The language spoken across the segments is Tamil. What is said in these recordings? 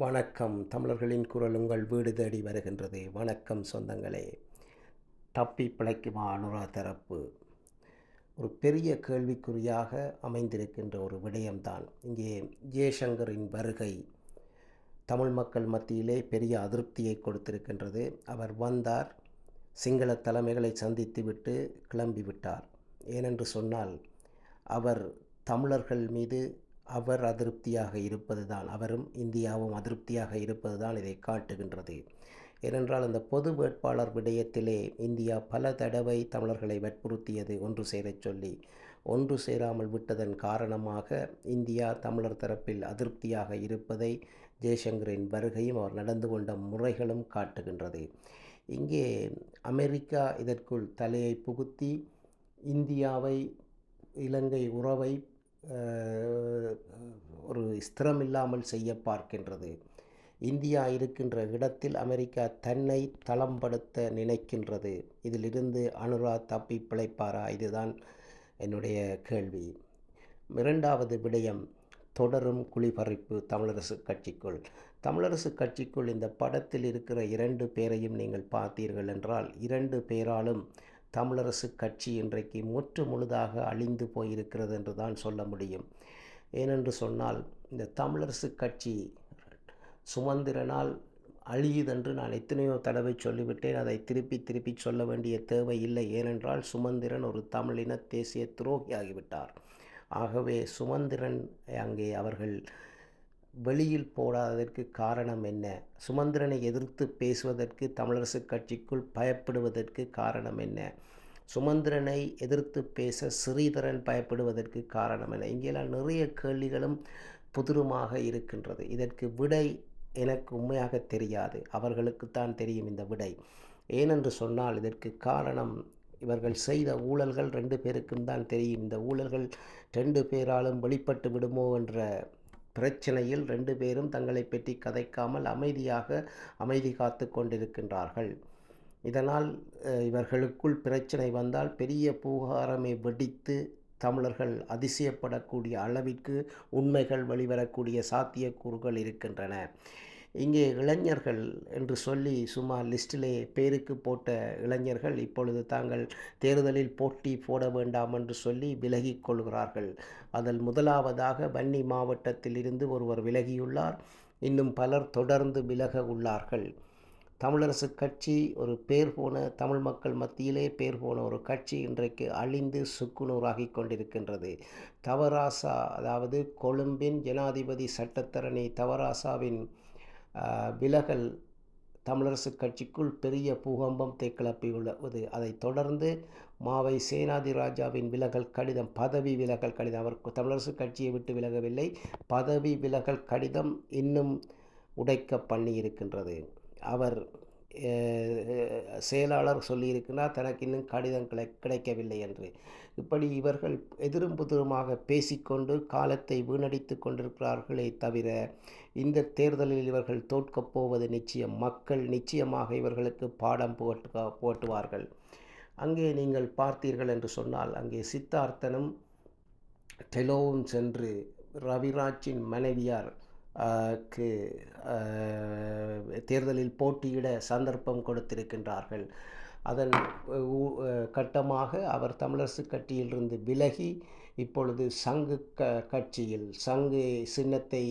வணக்கம். தமிழர்களின் குரல் உங்கள் வீடு தேடி வருகின்றது. வணக்கம் சொந்தங்களே. தப்பி பிழைக்குமா அனுரா தரப்பு? ஒரு பெரிய கேள்விக்குறியாக அமைந்திருக்கின்ற ஒரு விடயம்தான். இங்கே ஜெயசங்கரின் வருகை. தமிழ் மக்கள் மத்தியிலே பெரிய அதிருப்தியை கொடுத்திருக்கின்றது. அவர் வந்தார். சிங்கள தலைமைகளை சந்தித்துவிட்டு கிளம்பிவிட்டார். ஏனென்று சொன்னால் அவர் தமிழர்கள் மீது அவர் அதிருப்தியாக இருப்பதுதான் அவரும் இந்தியாவும் அதிருப்தியாக இருப்பதுதான் இதை காட்டுகின்றது. ஏனென்றால் அந்த பொது வேட்பாளர் விடயத்திலே இந்தியா பல தடவை தமிழர்களை வற்புறுத்தியது ஒன்று சேரச் சொல்லி ஒன்று சேராமல் விட்டதன் காரணமாக இந்தியா தமிழர் தரப்பில் அதிருப்தியாக இருப்பதை ஜெய்சங்கரின் வருகையும் அவர் நடந்து கொண்ட முறைகளும் காட்டுகின்றது. இங்கே அமெரிக்கா இதற்குள் தலையை புகுத்தி இந்தியாவை இலங்கை உறவை ஒரு ஸ்திரமில்லாமல் செய்ய பார்க்கின்றது. இந்தியா இருக்கின்ற இடத்தில் அமெரிக்கா தன்னை தளம்படுத்த நினைக்கின்றது. இதிலிருந்து அனுரா தப்பி பிழைப்பாரா? இதுதான் என்னுடைய கேள்வி. இரண்டாவது விடயம் தொடரும் குழிபறிப்பு தமிழரசு கட்சிக்குள். தமிழரசு கட்சிக்குள் இந்த படத்தில் இருக்கிற இரண்டு பேரையும் நீங்கள் பார்த்தீர்கள் என்றால் இரண்டு பேராலும் தமிழரசு கட்சி இன்றைக்கு முற்று முழுதாக அழிந்து போயிருக்கிறது என்று தான் சொல்ல முடியும். ஏனென்று சொன்னால் இந்த தமிழரசு கட்சி சுமந்திரனால் அழியுதென்று நான் எத்தனையோ தடவை சொல்லிவிட்டேன். அதை திருப்பி திருப்பி சொல்ல வேண்டிய தேவை இல்லை. ஏனென்றால் சுமந்திரன் ஒரு தமிழின தேசிய துரோகி ஆகிவிட்டார் ஆகவே சுமந்திரன் அங்கே அவர்கள் வெளியில் போடாததற்கு காரணம் என்ன? சுமந்திரனை எதிர்த்து பேசுவதற்கு தமிழரசு கட்சிக்குள் பயப்படுவதற்கு காரணம் என்ன? சுமந்திரனை எதிர்த்து பேச ஸ்ரீதரன் பயப்படுவதற்கு காரணம் என்ன? இங்கெல்லாம் நிறைய கேள்விகளும் புதுருமாக இருக்கின்றது. இதற்கு விடை எனக்கு உண்மையாக தெரியாது. அவர்களுக்குத்தான் தெரியும் இந்த விடை. ஏனென்று சொன்னால் இதற்கு காரணம் இவர்கள் செய்த ஊழல்கள் ரெண்டு பேருக்கும் தான் தெரியும். இந்த ஊழல்கள் ரெண்டு பேராலும் வெளிப்பட்டு விடுமோ என்ற பிரச்சனையில் ரெண்டு பேரும் தங்களை பற்றி கதைக்காமல் அமைதியாக அமைதி காத்து கொண்டிருக்கின்றார்கள். இதனால் இவர்களுக்குள் பிரச்சனை வந்தால் பெரிய பூகாரமே வெடித்து தமிழர்கள் அதிசயப்படக்கூடிய அளவிற்கு உண்மைகள் வெளிவரக்கூடிய சாத்தியக்கூறுகள் இருக்கின்றன. இங்கே இளைஞர்கள் என்று சொல்லி சும்மா லிஸ்டிலே பேருக்கு போட்ட இளைஞர்கள் இப்பொழுது தாங்கள் தேர்தலில் போட்டி போட வேண்டாம் என்று சொல்லி விலகி கொள்கிறார்கள். அதில் முதலாவதாக வன்னி மாவட்டத்தில் இருந்து ஒருவர் விலகியுள்ளார். இன்னும் பலர் தொடர்ந்து விலக உள்ளார்கள். தமிழரசு கட்சி ஒரு பேர் போன தமிழ் மக்கள் மத்தியிலே பேர் போன ஒரு கட்சி இன்றைக்கு அழிந்து சுக்குநூறாகி கொண்டிருக்கின்றது. தவராசா அதாவது கொழும்பின் ஜனாதிபதி சட்டத்தரணி தவராசாவின் விலகல் தமிழரசு கட்சிக்குள் பெரிய பூகம்பம் தேக்கிளப்பியுள்ளது அதைத் தொடர்ந்து மாவை சேனாதி ராஜாவின் விலகல் கடிதம் பதவி விலகல் கடிதம். அவர் தமிழரசு கட்சியை விட்டு விலகவில்லை. பதவி விலகல் கடிதம் இன்னும் உடைக்க பண்ணி இருக்கின்றது அவர் செயலாளர் சொல்லியிருக்கிறார் தனக்கு இன்னும் கடிதம் கிடை கிடைக்கவில்லை என்று. இப்படி இவர்கள் எதிரும் புதிருமாக பேசிக்கொண்டு காலத்தை வீணடித்து கொண்டிருக்கிறார்களே தவிர இந்த தேர்தலில் இவர்கள் தோற்கப் போவது நிச்சயம். மக்கள் நிச்சயமாக இவர்களுக்கு பாடம் போட்டு போட்டுவார்கள். அங்கே நீங்கள் பார்த்தீர்கள் என்று சொன்னால் அங்கே சித்தார்த்தனும் டெலோவும் சென்று ரவிராஜின் மனைவியார் தேர்தலில் போட்டியிட சந்தர்ப்பம் கொடுத்திருக்கின்றார்கள். அதன் கட்டமாக அவர் தமிழரசு கட்சியிலிருந்து விலகி இப்பொழுது சங்கு க கட்சியில் சங்கு சின்னத்தை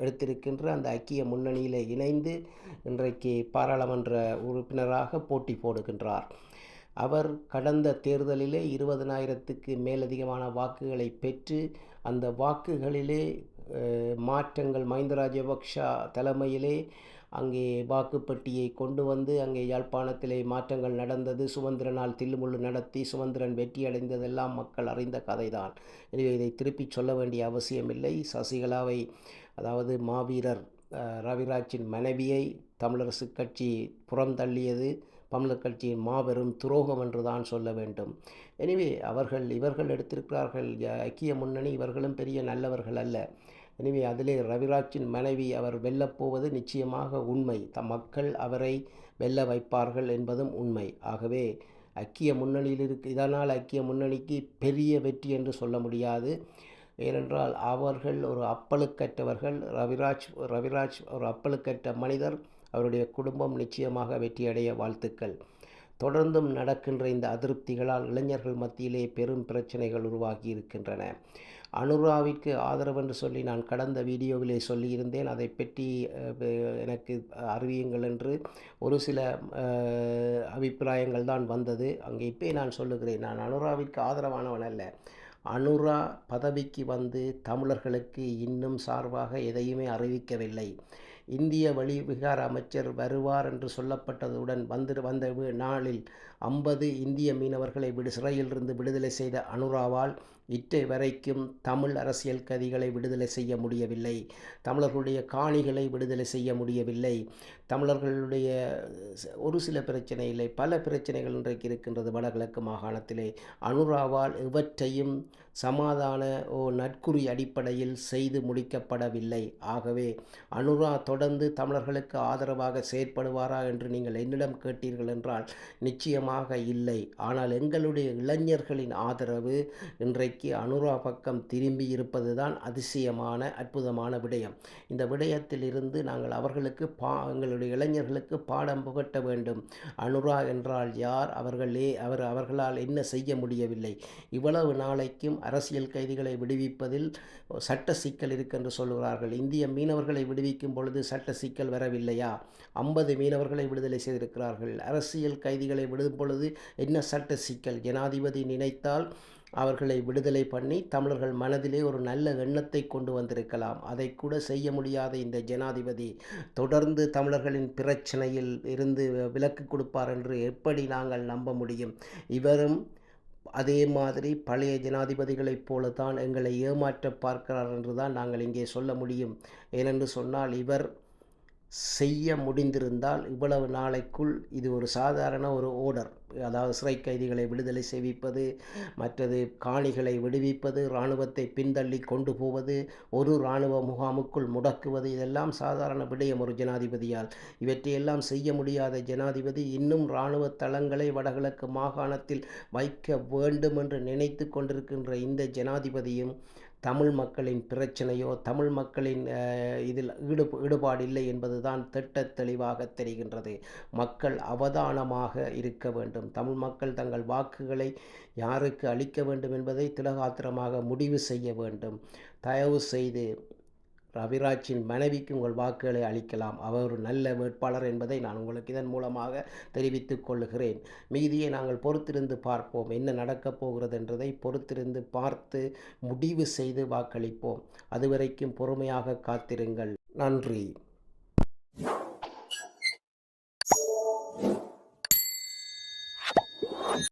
எடுத்திருக்கின்ற அந்த ஐக்கிய முன்னணியில் இணைந்து இன்றைக்கு பாராளுமன்ற உறுப்பினராக போட்டி போடுகின்றார். அவர் கடந்த தேர்தலிலே இருபதனாயிரத்துக்கு மேலதிகமான வாக்குகளை பெற்று அந்த வாக்குகளிலே மாற்றங்கள் மஹிந்த ராஜபக்ஷ தலைமையிலே அங்கே வாக்குப்பட்டியை கொண்டு வந்து அங்கே யாழ்ப்பாணத்திலே மாற்றங்கள் நடந்தது. சுதந்திரனால் தில்லுமுள்ளு நடத்தி சுமந்திரன் வெற்றி அடைந்ததெல்லாம் மக்கள் அறிந்த கதைதான். எனவே இதை திருப்பி சொல்ல வேண்டிய அவசியமில்லை. சசிகலாவை அதாவது மாவீரர் ரவிராஜின் மனைவியை தமிழரசு கட்சி புறந்தள்ளியது. பம்லர் கட்சியின் மாபெரும் துரோகம் என்று தான் சொல்ல வேண்டும். எனவே அவர்கள் இவர்கள் எடுத்திருக்கிறார்கள். ஐக்கிய முன்னணி இவர்களும் பெரிய நல்லவர்கள் அல்ல. எனவே அதிலே ரவிராஜின் மனைவி அவர் வெல்லப்போவது நிச்சயமாக உண்மை. த மக்கள் அவரை வெல்ல வைப்பார்கள் என்பதும் உண்மை. ஆகவே ஐக்கிய முன்னணியில் இருக்கு இதனால் ஐக்கிய முன்னணிக்கு பெரிய வெற்றி என்று சொல்ல முடியாது. ஏனென்றால் அவர்கள் ஒரு அப்பழுக்கற்றவர்கள். ரவிராஜ் ரவிராஜ் ஒரு அப்பழுக்கற்ற மனிதர். அவருடைய குடும்பம் நிச்சயமாக வெற்றியடைய வாழ்த்துக்கள். தொடர்ந்தும் நடக்கின்ற இந்த அதிருப்திகளால் இளைஞர்கள் மத்தியிலே பெரும் பிரச்சனைகள் உருவாகி இருக்கின்றன. அனுராவிற்கு ஆதரவு என்று சொல்லி நான் கடந்த வீடியோவிலே சொல்லியிருந்தேன். அதை பற்றி எனக்கு அறிவியுங்கள் என்று ஒரு சில அபிப்பிராயங்கள் தான் வந்தது. அங்கே இப்போ நான் சொல்லுகிறேன். நான் அனுராவிற்கு ஆதரவானவன் அல்ல. அனுரா பதவிக்கு வந்து தமிழர்களுக்கு இன்னும் சார்பாக எதையுமே அறிவிக்கவில்லை. இந்திய வழி விகார அமைச்சர் வருவார் என்று சொல்லப்பட்டதுடன் வந்து வந்த நாளில் ஐம்பது இந்திய மீனவர்களை விடு சிறையிலிருந்து விடுதலை செய்த அனுராவால் இற்றை வரைக்கும் தமிழ் அரசியல் கதிகளை விடுதலை செய்ய முடியவில்லை. தமிழர்களுடைய காணிகளை விடுதலை செய்ய முடியவில்லை. தமிழர்களுடைய ஒரு சில பிரச்சனை இல்லை பல பிரச்சனைகள் இன்றைக்கு இருக்கின்றது வடகிழக்கு மாகாணத்திலே. அனுராவால் இவற்றையும் சமாதான ஓ நட்குறி அடிப்படையில் செய்து முடிக்கப்படவில்லை. ஆகவே அனுரா தொடர்ந்து தமிழர்களுக்கு ஆதரவாக செயற்படுவாரா என்று நீங்கள் என்னிடம் கேட்டீர்கள் என்றால் நிச்சயமாக இல்லை. ஆனால் எங்களுடைய இளைஞர்களின் ஆதரவு இன்றைக்கு அனுரா பக்கம் திரும்பி இருப்பது தான் அதிசயமான அற்புதமான விடயம். இந்த விடயத்தில் இருந்து நாங்கள் அவர்களுக்கு பா எங்களுடைய இளைஞர்களுக்கு பாடம் புகட்ட வேண்டும். அனுரா என்றால் யார்? அவர்களே அவர் அவர்களால் என்ன செய்ய முடியவில்லை? இவ்வளவு நாளைக்கும் அரசியல் கைதிகளை விடுவிப்பதில் சட்ட சிக்கல் இருக்கென்று சொல்கிறார்கள் இந்திய மீனவர்களை விடுவிக்கும் பொழுது சட்ட சிக்கல் வரவில்லையா? ஐம்பது மீனவர்களை விடுதலை செய்திருக்கிறார்கள். அரசியல் கைதிகளை விடும் பொழுது என்ன சட்ட சிக்கல்? ஜனாதிபதி நினைத்தால் அவர்களை விடுதலை பண்ணி தமிழர்கள் மனதிலே ஒரு நல்ல எண்ணத்தை கொண்டு வந்திருக்கலாம். அதை கூட செய்ய முடியாத இந்த ஜனாதிபதி தொடர்ந்து தமிழர்களின் பிரச்சனையில் இருந்து விலக்கு கொடுப்பார் என்று எப்படி நாங்கள் நம்ப முடியும்? இவரும் அதே மாதிரி பழைய ஜனாதிபதிகளைப் போல தான் எங்களை ஏமாற்ற பார்க்கிறார் என்று தான் நாங்கள் இங்கே சொல்ல முடியும். ஏனென்று சொன்னால் இவர் செய்ய முடிந்திருந்தால் இவ்வளவு நாளைக்குள் இது ஒரு சாதாரண ஒரு ஓடர் அதாவது சிறை கைதிகளை விடுதலை செய்விப்பது மற்றது காணிகளை விடுவிப்பது இராணுவத்தை பின்தள்ளி கொண்டு போவது ஒரு இராணுவ முகாமுக்குள் முடக்குவது இதெல்லாம் சாதாரண விடயம் ஒரு ஜனாதிபதியால். இவற்றையெல்லாம் செய்ய முடியாத ஜனாதிபதி இன்னும் இராணுவ தளங்களை வடகிழக்கு மாகாணத்தில் வைக்க வேண்டும் என்று நினைத்து கொண்டிருக்கின்ற இந்த ஜனாதிபதியும் தமிழ் மக்களின் பிரச்சனையோ தமிழ் மக்களின் இதில் ஈடு ஈடுபாடு இல்லை என்பது தான் திட்ட தெளிவாக தெரிகின்றது. மக்கள் அவதானமாக இருக்க வேண்டும். தமிழ் மக்கள் தங்கள் வாக்குகளை யாருக்கு அளிக்க வேண்டும் என்பதை திலகாத்திரமாக முடிவு செய்ய வேண்டும். தயவு செய்து ரவிராஜின் மனைவிக்கு உங்கள் வாக்குகளை அளிக்கலாம். அவர் ஒரு நல்ல வேட்பாளர் என்பதை நான் உங்களுக்கு இதன் மூலமாக தெரிவித்துக் கொள்கிறேன். மீதியை நாங்கள் பொறுத்திருந்து பார்ப்போம். என்ன நடக்கப் போகிறது என்றதை பொறுத்திருந்து பார்த்து முடிவு செய்து வாக்களிப்போம். அதுவரைக்கும் பொறுமையாக காத்திருங்கள். நன்றி.